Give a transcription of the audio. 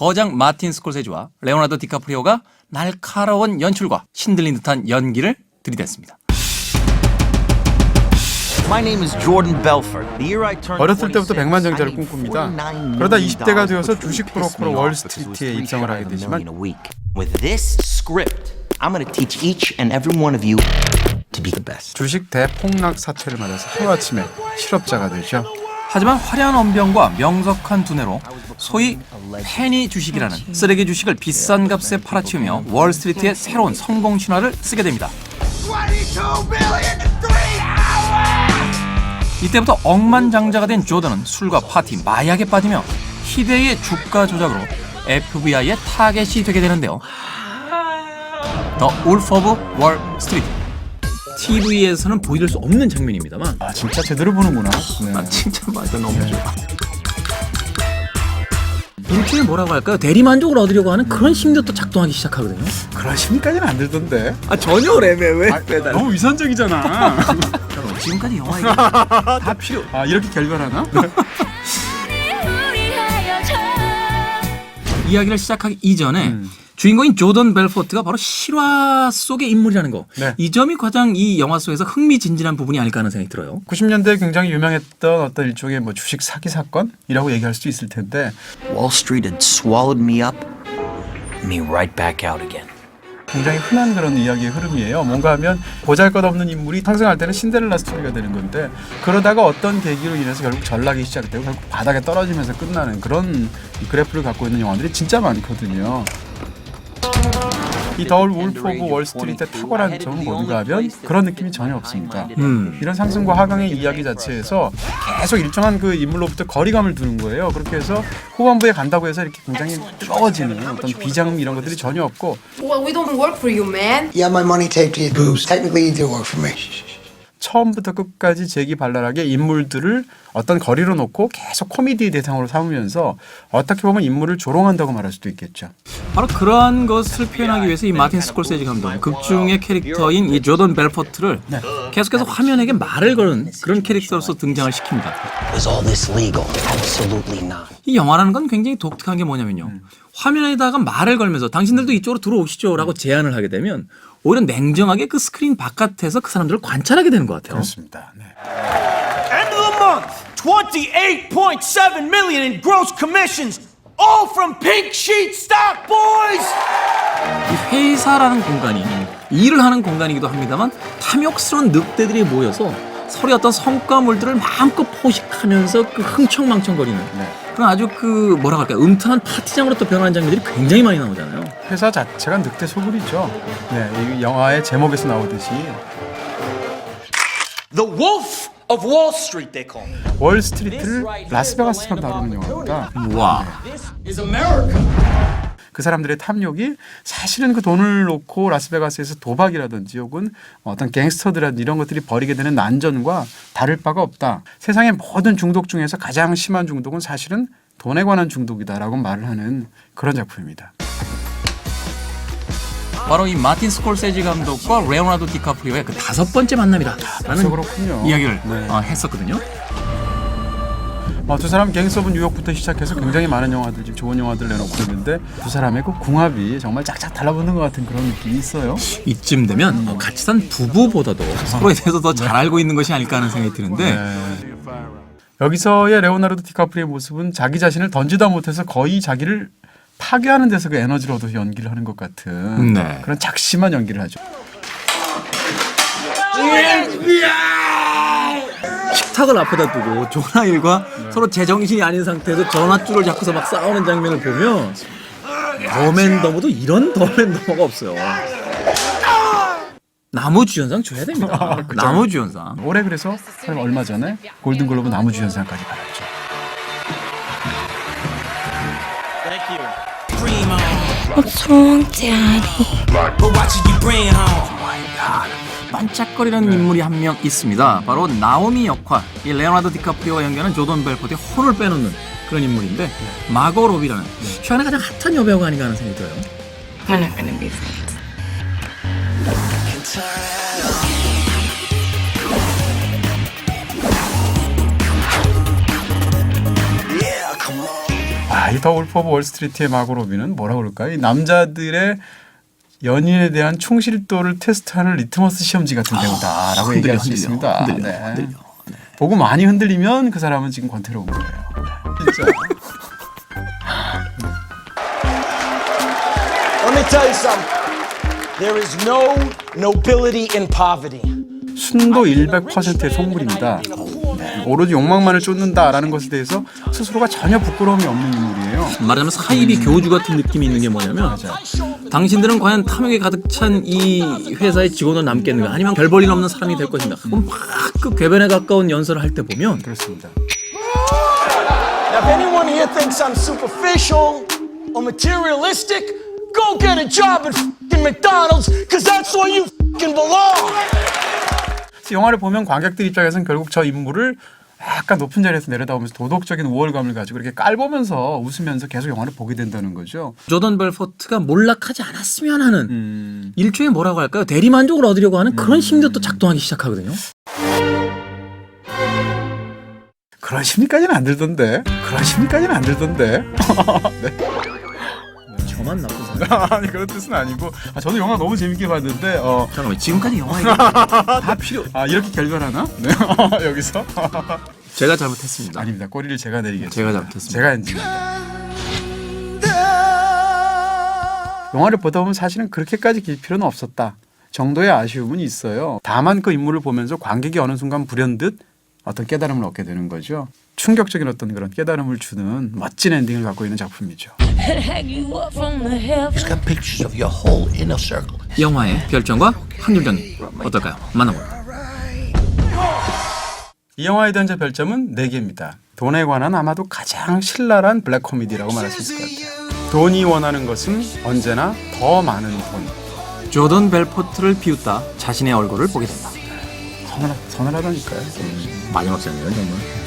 거장 마틴 스콜세지와 레오나르도 디카프리오가 날카로운 연출과 신들린 듯한 연기를 들이댔습니다. My name is Jordan Belfort. The year I turned 어렸을 때부터 46, 백만장자를 꿈꿉니다. 49 그러다 million 20대가 되어서 주식 브로커로 me 월 off because it was 스트리트에 three 입성을 하게 되지만 million a week. With this script, I'm going to teach each and every one of you to be the best. 주식 대폭락 사태를 맞아서 하루아침에 실업자가 되죠. 하지만 화려한 언변과 명석한 두뇌로 소위 페니 주식이라는 쓰레기 주식을 비싼 값에 팔아치우며 월스트리트의 새로운 성공 신화를 쓰게 됩니다. 이때부터 억만장자가 된 조던은 술과 파티, 마약에 빠지며 희대의 주가 조작으로 FBI의 타겟이 되게 되는데요. 더 울프 오브 월 스트리트. TV에서는 보여줄 수 없는 장면입니다만 아 진짜 제대로 보는구나. 네. 난 칭찬받아 너무 좋아. 일종의 뭐라고 할까요? 대리만족을 얻으려고 하는 그런 심리도 또 작동하기 시작하거든요. 그런 심리까지는 안 들던데. 아 전혀 래매 왜? 아, 너무 위선적이잖아. 지금까지 영화 얘기 다 필요. 아 이렇게 결별하나? 이야기를 시작하기 이전에 음. 주인공인 조던 벨포트가 바로 실화 속의 인물이라는 거. 네. 이 점이 가장 이 영화 속에서 흥미진진한 부분이 아닐까 하는 생각이 들어요. 90년대에 굉장히 유명했던 어떤 일종의 뭐 주식 사기 사건이라고 얘기할 수도 있을 텐데 Wall Street had swallowed me up, me right back out again. 굉장히 흔한 그런 이야기의 흐름이에요. 뭔가 하면 보잘것없는 인물이 상승할 때는 신데렐라 스토리가 되는 건데 그러다가 어떤 계기로 인해서 결국 전락이 시작되고 결국 바닥에 떨어지면서 끝나는 그런 이 그래프를 갖고 있는 영화들이 진짜 많거든요. 이 더울 울프 오브 월스트리트의 탁월한 점은 뭔가 하면 그런 느낌이 전혀 없습니다. 음. 이런 상승과 하강의 이야기 자체에서 계속 일정한 그 인물로부터 거리감을 두는 거예요. 그렇게 해서 후반부에 간다고 해서 이렇게 굉장히 뜨거워지는 어떤 비장 이런 것들이 전혀 없고 Well, we don't work for you, man. You have my money taped to your boobs. Technically, you do work for me. 처음부터 끝까지 재기발랄하게 인물들을 어떤 거리로 놓고 계속 코미디 대상으로 삼으면서 어떻게 보면 인물을 조롱한다고 말할 수도 있겠죠. 바로 그러한 것을 표현하기 위해서 이 마틴 스콜세지 감독 극중의 캐릭터인 이 조던 벨포트를 계속해서 화면에게 말을 거는 그런 캐릭터로서 등장을 시킵니다. 이 영화라는 건 굉장히 독특한 게 뭐냐면요. 화면에다가 말을 걸면서 당신들도 이쪽으로 들어오시죠라고 제안을 하게 되면 오히려 냉정하게 그 스크린 바깥에서 그 사람들을 관찰하게 되는 것 같아요. 그렇습니다. 네. End of the month, 28.7 million in gross commissions, all from Pink Sheet Stock Boys! 이 회사라는 공간이 일을 하는 공간이기도 합니다만 탐욕스러운 늑대들이 모여서 서로의 어떤 성과물들을 마음껏 포식하면서 그 흥청망청거리는 그런 아주 그 뭐라고 할까요 음탕한 파티장으로 또 변하는 장면들이 굉장히 많이 나오잖아요. 회사 자체가 늑대 소굴이죠. 네, 이 영화의 제목에서 나오듯이 The Wolf of Wall Street, they call me. 월스트리트를 라스베가스처럼 다루는 영화입니다. 와. Is America. 그 사람들의 탐욕이 사실은 그 돈을 놓고 라스베가스에서 도박이라든지 혹은 어떤 갱스터들이라든지 이런 것들이 벌이게 되는 난전과 다를 바가 없다. 세상의 모든 중독 중에서 가장 심한 중독은 사실은 돈에 관한 중독이다라고 말을 하는 그런 작품입니다. 바로 이 마틴 스콜세지 감독과 레오나르도 디카프리오의 그 다섯 번째 만남이다라는 벌써 그렇군요. 이야기를 네. 어, 했었거든요. 어, 두 사람 갱스 오브 뉴욕부터 시작해서 굉장히 많은 영화들 지금 좋은 영화들 내놓고 있는데 두 사람의 그 궁합이 정말 짝짝 달라붙는 것 같은 그런 느낌이 있어요. 이쯤 되면 어, 같이 산 부부보다도 서로에 대해서 더 잘 알고 있는 것이 아닐까 하는 생각이 드는데 네. 여기서의 레오나르도 디카프리의 모습은 자기 자신을 던지다 못해서 거의 자기를 파괴하는 데서 그 에너지를 얻어서 연기를 하는 것 같은 네. 그런 작심한 연기를 하죠. 식탁을 앞에다 두고 조나일과 서로 제정신이 아닌 상태에서 전화줄을 잡고서 막 싸우는 장면을 보면 더맨더머도 이런 더맨더머가 없어요. 나무 주연상 줘야 됩니다. 나무 주연상. 올해 그래서 사실 얼마 전에 골든글로브 나무주연상까지 받았죠. Watching you bring home. 반짝거리는 인물이 한 명 있습니다. 바로 나오미 역할, 이 레오나르도 디카프리오와 연기하는 조던 벨포트의 혼을 빼놓는 그런 인물인데 마거 로비라는 최근에 가장 핫한 여배우가 아닌가 하는 생각이 들어요. We're not gonna be friends. 아 알파 울프 오브 월스트리트의 마고 로비는 뭐라 그럴까요? 이 남자들의 연인에 대한 충실도를 테스트하는 리트머스 시험지 같은 배우다라고 흔들려, 얘기할 수 흔들려, 있습니다. 흔들려, 네. 흔들려. 보고 많이 흔들리면 그 사람은 지금 권태로운 거예요. 네. 진짜. Let me tell you something. There is no nobility in poverty. 순도 100%의 속물입니다. 네. 오로지 욕망만을 쫓는다라는 것에 대해서 스스로가 전혀 부끄러움이 없는 인물이에요. 말하자면 사이비 교주 같은 느낌이 있는 게 뭐냐면 당신들은 과연 탐욕에 가득 찬 이 회사의 직원으로 남겠는가 아니면 별 볼일 없는 사람이 될 것인가 그럼 막그 궤변에 가까운 연설을 할 때 보면 그렇습니다. Now, if anyone here thinks I'm superficial or materialistic, go get a job at fing McDonald's, because that's where you fing belong. 영화를 보면 관객들 입장에서는 결국 저 인물을 약간 높은 자리에서 내려다보면서 도덕적인 우월감을 가지고 이렇게 깔보면서 웃으면서 계속 영화를 보게 된다는 거죠. 조던 벨포트가 몰락하지 않았으면 하는 음. 일종의 뭐라고 할까요 대리만족을 얻으려고 하는 그런 심리도 또 작동하기 시작하거든요 그런 심리까지는 안 들던데. 그런 심리까지는 안 들던데. 네. 저만 나쁜 아니 그런 뜻은 아니고 아, 저도 영화 너무 재밌게 봤는데 어, 잠깐만 지금까지 영화 얘기 다 필요 아 이렇게 결별하나? 네 여기서 제가 잘못했습니다 아닙니다 꼬리를 제가 내리겠습니다. 제가 잘못했습니다. 제가 엔진. 영화를 보다 보면 사실은 그렇게까지 길 필요는 없었다 정도의 아쉬움은 있어요. 다만 그 인물을 보면서 관객이 어느 순간 불현듯 어떤 깨달음을 얻게 되는 거죠. 충격적인 어떤 그런 깨달음을 주는 멋진 엔딩을 갖고 있는 작품이죠. It's got pictures of your whole inner circle. 영화의 별점과 한줄평 어떨까요 만나볼까요 이 영화에 대한 제 별점은 4개입니다. 돈에 관한 아마도 가장 신랄한 블랙 코미디라고 말할 수 있을 것 같아요. 돈이 원하는 것은 언제나 더 많은 돈. 조던 벨포트를 비웃다 자신의 얼굴을 보게 된다 서늘, 서늘하다니까요. 마지막 장면 정말